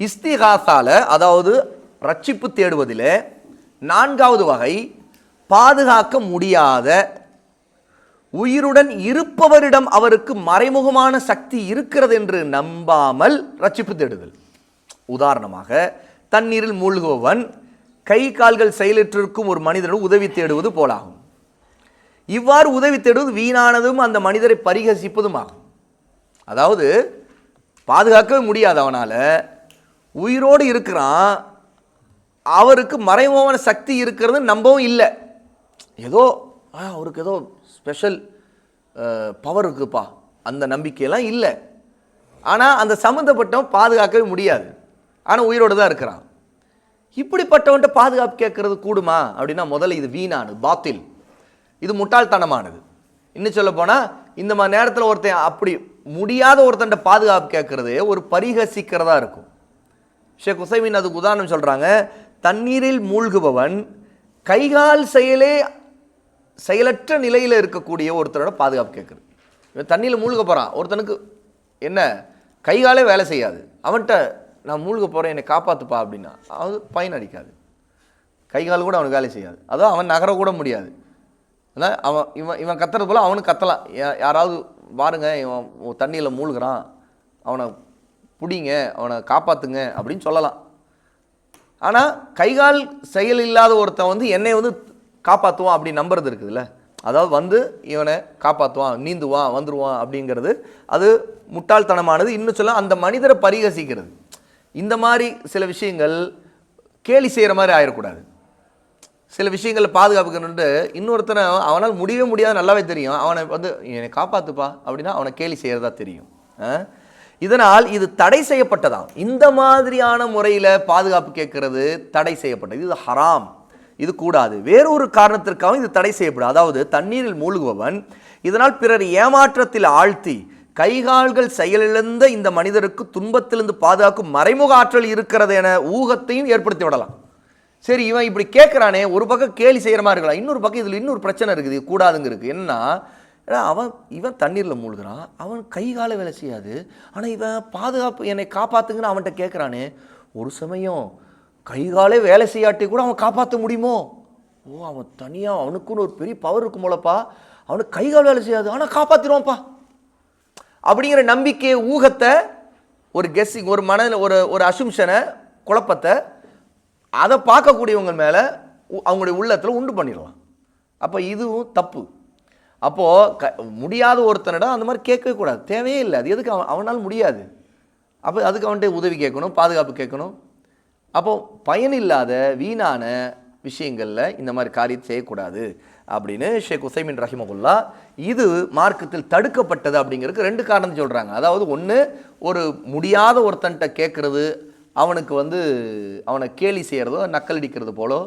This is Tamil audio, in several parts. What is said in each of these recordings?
இஸ்திகாசால அதாவது ரட்சிப்பு தேடுவதில் நான்காவது வகை பாதுகாக்க முடியாத உயிருடன் இருப்பவரிடம் அவருக்கு மறைமுகமான சக்தி இருக்கிறது என்று நம்பாமல் ரட்சிப்பு தேடுதல். உதாரணமாக தண்ணீரில் மூழ்குபவன் கை கால்கள் செயலற்றிருக்கும் ஒரு மனிதனும் உதவி தேடுவது போலாகும். இவ்வாறு உதவி தேடுவது வீணானதும் அந்த மனிதரை பரிகசிப்பதும் ஆகும் அதாவது பாதுகாக்கவே முடியாது அவனால். உயிரோடு இருக்கிறான் அவருக்கு மறைமுகமான சக்தி இருக்கிறது நம்பவும் இல்லை. ஏதோ அவருக்கு ஏதோ ஸ்பெஷல் பவர் இருக்குப்பா. அந்த நம்பிக்கையெல்லாம் இல்லை. ஆனால் அந்த சம்மந்தப்பட்டவன் பாதுகாக்கவே முடியாது. ஆனால் உயிரோடு தான் இருக்கிறான். இப்படிப்பட்டவன்ட்ட பாதுகாப்பு கேட்கறது கூடுமா? அப்படின்னா முதல்ல இது வீணானது பாத்தில். இது முட்டாள்தனமானது. இன்னும் சொல்ல போனால் இந்த மாதிரி நேரத்தில் ஒருத்தன் அப்படி முடியாத ஒருத்தன்ட்ட பாதுகாப்பு கேட்கறது ஒரு பரிகசிக்கிறதா இருக்கும். ஷேக் உசைமின் அதுக்கு உதாரணம் சொல்கிறாங்க தண்ணீரில் மூழ்குபவன் கைகால் செயலே செயலற்ற நிலையில் இருக்கக்கூடிய ஒருத்தரோட பாதுகாப்பு கேட்குறது இவன் தண்ணியில் மூழ்க போகிறான் ஒருத்தனுக்கு என்ன? கைகாலே வேலை செய்யாது. அவன்கிட்ட நான் மூழ்க போகிறேன் என்னை காப்பாற்றுப்பா அப்படின்னா அவன் பயன் அடிக்காது கைகால் கூட அவனுக்கு வேலை செய்யாது. அதுவும் அவன் நகர கூட முடியாது. அதான் அவன் இவன் இவன் கத்துறது போல் அவனும் கத்தலாம். யாராவது பாருங்க இவன் தண்ணியில் மூழ்கிறான். அவனை பிடிங்க அவனை காப்பாற்றுங்க அப்படின்னு சொல்லலாம். ஆனால் கைகால் செயல் இல்லாத ஒருத்தன் வந்து என்னை வந்து காப்பாற்றுவான் அப்படி நம்புறது இருக்குதுல்ல. அதாவது வந்து இவனை காப்பாற்றுவான் நீந்துவான் வந்துடுவான் அப்படிங்கிறது அது முட்டாள்தனமானது. இன்னும் சொல்ல அந்த மனிதரை பரிகசிக்கிறது. இந்த மாதிரி சில விஷயங்கள் கேலி செய்கிற மாதிரி ஆயிடக்கூடாது சில விஷயங்களை பாதுகாப்புக்கணுன்ட்டு இன்னொருத்தனை அவனால் முடியவே முடியாது நல்லாவே தெரியும். அவனை வந்து என்னை காப்பாற்றுப்பா அப்படின்னா அவனை கேலி செய்கிறதா தெரியும். ஆ? இதனால் இது தடை செய்யப்பட்டதாம். இந்த மாதிரியான முறையில் பாதுகாப்பு கேட்கறது தடை செய்யப்பட்டது. இது ஹராம். இது கூடாது. வேறொரு காரணத்திற்காகவும் இது தடை செய்யப்படும். அதாவது தண்ணீரில் மூழ்குபவன் இதனால் பிறர் ஏமாற்றத்தில் ஆழ்த்தி கைகால்கள் செயலிழந்த இந்த மனிதருக்கு துன்பத்திலிருந்து பாதுகாக்கும் மறைமுக ஆற்றல் இருக்கிறது என ஊகத்தையும் ஏற்படுத்தி விடலாம். சரி இவன் இப்படி கேட்குறானே ஒரு பக்கம் கேலி செய்கிற மாதிரி இருக்கலாம். இன்னொரு பக்கம் இதில் இன்னொரு பிரச்சனை இருக்குது. இது கூடாதுங்க இருக்குது என்னன்னா ஏன்னா அவன் இவன் தண்ணீரில் மூழ்கிறான். அவன் கை கால வேலை செய்யாது. ஆனால் இவன் பாதுகாப்பு என்னை காப்பாற்றுங்கன்னு அவன்கிட்ட கேட்குறானே ஒரு சமயம் கை காலே வேலை செய்யாட்டி கூட அவன் காப்பாற்ற முடியுமோ? ஓ அவன் தனியாக அவனுக்குன்னு ஒரு பெரிய பவர் இருக்கும் போலப்பா. அவனுக்கு கை கால் வேலை செய்யாது. ஆனால் காப்பாற்றிடுவான்ப்பா அப்படிங்கிற நம்பிக்கை ஊகத்தை ஒரு கெஸ்ஸிங் ஒரு மனதில் ஒரு ஒரு அசும்ஷனை குழப்பத்தை அதை பார்க்கக்கூடியவங்க மேலே அவங்களுடைய உள்ளத்தில் உண்டு பண்ணிடலாம். அப்போ இதுவும் தப்பு. அப்போது க முடியாத ஒருத்தனிடம் அந்த மாதிரி கேட்கவே கூடாது. தேவையே இல்லை. அது எதுக்கு அவன் அவனால் முடியாது. அப்போ அதுக்கு அவன்கிட்ட உதவி கேட்கணும் பாதுகாப்பு கேட்கணும். அப்போ பயனில்லாத வீணான விஷயங்களில் இந்த மாதிரி காரியத்தை செய்யக்கூடாது அப்படின்னு ஷேக் உசைமின் ரஹிமகுல்லா இது மார்க்கத்தில் தடுக்கப்பட்டது அப்படிங்கிறதுக்கு ரெண்டு காரணம் சொல்கிறாங்க அதாவது ஒன்று ஒரு முடியாத ஒருத்தன்ட்ட கேட்குறது அவனுக்கு வந்து அவனை கேலி செய்கிறதோ நக்கலடிக்கிறது போலோ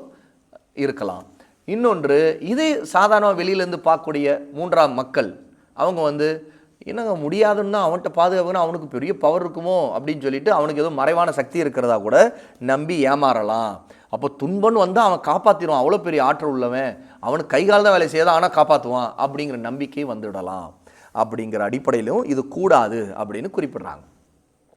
இருக்கலாம். இன்னொன்று இது சாதாரண வெளியிலேருந்து பார்க்கக்கூடிய மூன்றாம் மக்கள். அவங்க வந்து என்னங்க முடியாதுன்னா அவன்கிட்ட பாதுகாப்புனா அவனுக்கு பெரிய பவர் இருக்குமோ? அப்படின்னு சொல்லிட்டு அவனுக்கு ஏதோ மறைவான சக்தி இருக்கிறதா கூட நம்பி ஏமாறலாம். அப்போ துன்பம்னு வந்தால் அவன் காப்பாற்றிடுவான் அவ்வளோ பெரிய ஆற்றல் உள்ளவன். அவனுக்கு கைகால் தான் வேலை செய்யாத ஆனால் காப்பாற்றுவான் அப்படிங்கிற நம்பிக்கை வந்துவிடலாம் அப்படிங்கிற அடிப்படையிலும் இது கூடாது அப்படின்னு குறிப்பிடுறாங்க.